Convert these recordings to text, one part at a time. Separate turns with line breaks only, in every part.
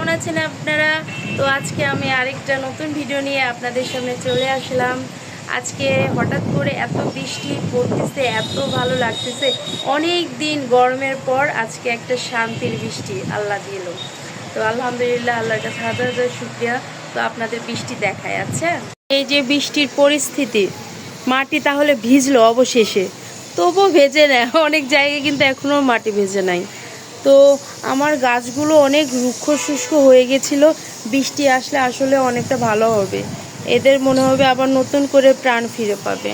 কেমন আছেন আপনারা? তো আজকে আমি আরেকটা নতুন ভিডিও নিয়ে আপনাদের সামনে চলে আসলাম। আজকে হঠাৎ করে এত বৃষ্টি পড়তেছে, এত ভালো লাগতেছে। অনেক দিন গরমের পর আজকে একটা শান্তির বৃষ্টি আল্লাহ দিল। তো আলহামদুলিল্লাহ আল্লাহর কাছে হাজার হাজার শুক্রিয়া। তো আপনাদের বৃষ্টি দেখায় আচ্ছা? এই যে বৃষ্টির পরিস্থিতি, মাটি তাহলে ভিজলো অবশেষে। তবুও ভেজে নেয়। অনেক জায়গায় কিন্তু এখনও মাটি ভেজে নাই। তো আমার গাছগুলো অনেক রুক্ষ শুষ্ক হয়ে গেছিল। বৃষ্টি আসলে আসলে অনেকটা ভালো হবে। এদের মনে হবে আবার নতুন করে প্রাণ ফিরে পাবে।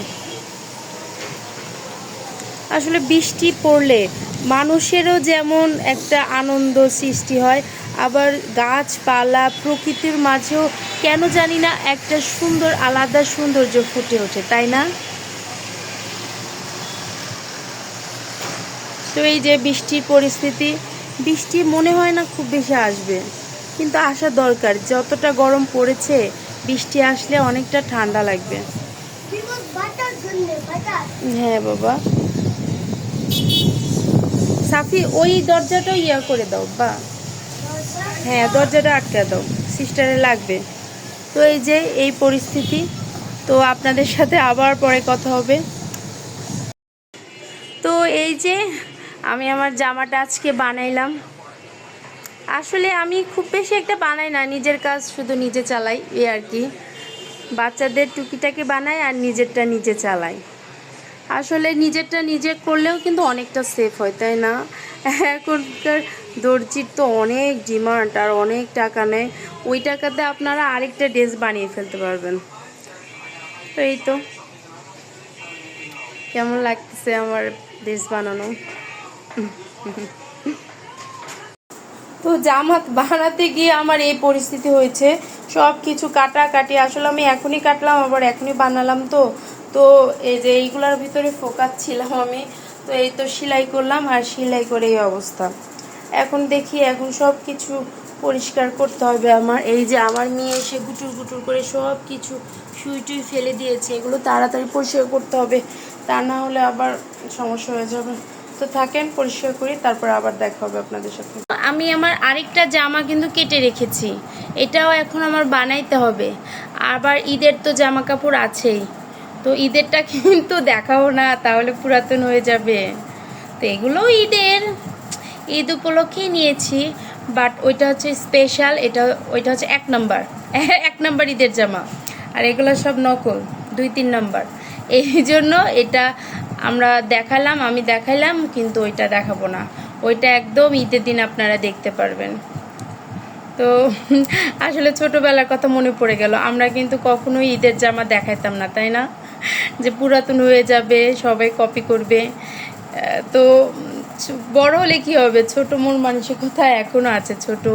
আসলে বৃষ্টি পড়লে মানুষেরও যেমন একটা আনন্দ সৃষ্টি হয়, আবার গাছপালা প্রকৃতির মাঝেও কেন জানি না একটা সুন্দর, আলাদা সৌন্দর্য ফুটে ওঠে, তাই না? তো এই যে বৃষ্টির পরিস্থিতি, বৃষ্টি মনে হয় না খুব বেশি আসবে। কিন্তু আসা দরকার, যতটা গরম পড়েছে, বৃষ্টি আসলে অনেকটা ঠান্ডা লাগবে। হ্যাঁ বাবা। সাফি, ওই দরজাটা ইয়া করে দাও, বা। হ্যাঁ দরজাটা আটকে দাও সিস্টারে লাগবে। তো এই যে, এই পরিস্থিতি। তো আপনাদের সাথে আবার পরে কথা হবে। তো এই যে আমি আমার জামাটা আজকে বানাইলাম। আসলে আমি খুব বেশি একটা বানাই না, নিজের কাজ শুধু নিজে চালাই এই আর কি। বাচ্চাদের টুকিটাকি বানাই আর নিজেরটা নিজে চালাই। আসলে নিজেরটা নিজে করলেও কিন্তু অনেকটা সেফ হয়, তাই না? এখনকার দর্জির তো অনেক ডিমান্ড আর অনেক টাকা নেয়। ওই টাকাতে আপনারা আরেকটা ড্রেস বানিয়ে ফেলতে পারবেন। এই তো। কেমন লাগতেছে আমার ড্রেস বানানো? তো জামা বানাতে গিয়ে আমার এই পরিস্থিতি হয়েছে। সব কিছু কাটাকাটি, আসলে আমি এখনই কাটলাম, আবার এখনই বানালাম তো। তো এই যে এইগুলোর ভিতরে ফোকাস ছিলাম আমি। তো এই তো সেলাই করলাম, আর সেলাই করে এই অবস্থা। এখন দেখি, এখন সব কিছু পরিষ্কার করতে হবে আমার। এই যে আমার মেয়ে এসে গুটুর গুটুর করে সব কিছু শুই টুই ফেলে দিয়েছে। এগুলো তাড়াতাড়ি পরিষ্কার করতে হবে। তা না হলে আবার সমস্যা হয়ে যাবে। তো থাকেন, পরিষ্কার করি, তারপর আবার দেখা হবে আপনাদের সাথে। আমি আমার আরেকটা জামা কিন্তু কেটে রেখেছি। এটাও এখন আমার বানাইতে হবে। আবার ঈদের তো জামা কাপড় আছেই। তো ঈদেরটা কিন্তু দেখাও না, তাহলে পুরাতন হয়ে যাবে। তো এগুলোও ঈদের। ঈদ উপলক্ষেই নিয়েছি, বাট ওইটা হচ্ছে স্পেশাল, এটা, ওইটা হচ্ছে এক নাম্বার। এক নাম্বার ঈদের জামা। আর এগুলো সব নকল, দুই, তিন নাম্বার। এই জন্য এটা আমরা দেখালাম, আমি দেখালাম, কিন্তু ওইটা দেখাবো না। ওইটা একদম ঈদের দিন আপনারা দেখতে পারবেন। তো আসলে ছোটবেলার কথা মনে পড়ে গেল। আমরা কিন্তু কখনোই ঈদের জামা দেখাইতাম না, তাই না? যে পুরাতন হয়ে যাবে, সবাই কপি করবে। তো বড় হলে কি হবে? ছোট মন মানসিকতা এখনও আছে, ছোট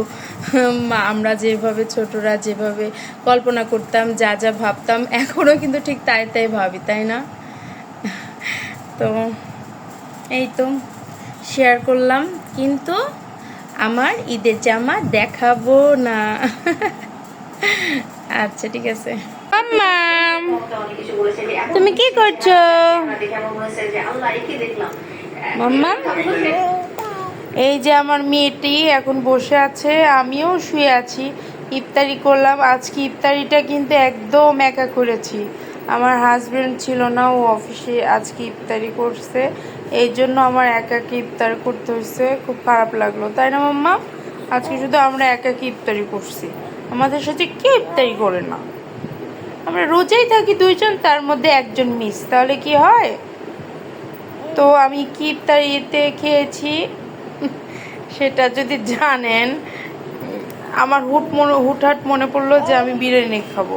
আমরা যেভাবে, ছোটরা যেভাবে কল্পনা করতাম, যা যা ভাবতাম, এখনও কিন্তু ঠিক তাই তাই ভাবি, তাই না? তো এই তো শেয়ার করলাম, কিন্তু আমার ঈদের জামা দেখাবো না। আচ্ছা ঠিক আছে। তুমি কি করছ? মাম্মাম এই যে আমার মেয়েটি এখন বসে আছে, আমিও শুয়ে আছি। ইফতারি করলাম, আজকে ইফতারিটা কিন্তু একদম একা করেছি। আমার হাজবেন্ড ছিল না, ও অফিসে আজকে ইফতারি করছে। এই জন্য আমার একাকে ইফতার করতে হয়েছে, খুব খারাপ লাগল। তাই না, মাম্মা? আজকে শুধু আমরা একাকে ইফতারি করছি। আমাদের সাথে কে ইফতারি করে না? আমরা রোজাই থাকি দুইজন, তার মধ্যে একজন মিস তাহলে কি হয়? তো আমি কি ইফতারিতে খেয়েছি? সেটা যদি জানেন আমার হুট মনে হুটহাট মনে পড়ল যে আমি বিরিয়ানি খাব।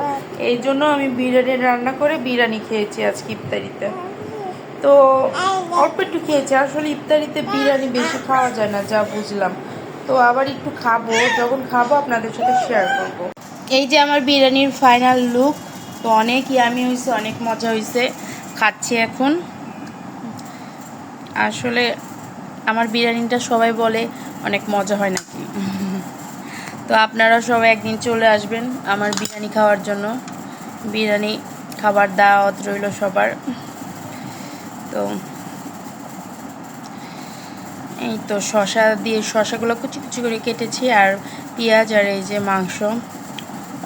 এই জন্য আমি বিরিয়ানি রান্না করে বিরিয়ানি খেয়েছি আজকে ইফতারিতে। তো অল্প একটু খেয়েছি, আসলে ইফতারিতে বিরিয়ানি বেশি খাওয়া যায় না, যা বুঝলাম। তো আবার একটু খাব, যখন খাব আপনাদের সাথে শেয়ার করব। এই যে আমার বিরিয়ানির ফাইনাল লুক তো অনেক ইয়ামি হয়েছে, অনেক মজা হয়েছে। খাচ্ছি এখন। আসলে আমার বিরিয়ানিটা সবাই বলে, অনেক মজা হয় তো আপনারা সবাই একদিন চলে আসবেন আমার বিরিয়ানি খাওয়ার জন্য। বিরিয়ানি খাবার দাওয়াত রইল সবার। তো এই তো শশা দিয়ে শশাগুলো কুচি কুচি করে কেটেছি আর পেঁয়াজ আর এই যে মাংস।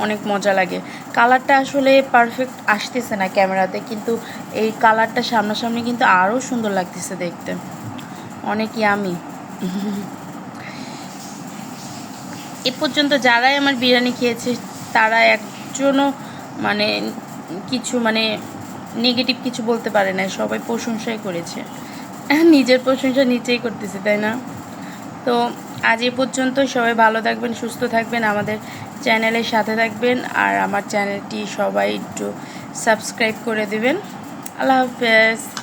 অনেক মজা লাগে। কালারটা আসলে পারফেক্ট আসতেছে না ক্যামেরাতে, কিন্তু এই কালারটা সামনাসামনি কিন্তু আরও সুন্দর লাগতেছে দেখতে। অনেক ইয়ামি এ পর্যন্ত যারাই আমার বিরিয়ানি খেয়েছে, তারা একজনও মানে কিছু মানে নেগেটিভ কিছু বলতে পারে না সবাই প্রশংসাই করেছে। নিজের প্রশংসা নিজেই করতেছে, তাই না? তো আজ এ পর্যন্ত সবাই ভালো থাকবেন, সুস্থ থাকবেন, আমাদের চ্যানেলের সাথে থাকবেন আর আমার চ্যানেলটি সবাই একটু সাবস্ক্রাইব করে দেবেন। আল্লাহ হাফেজ।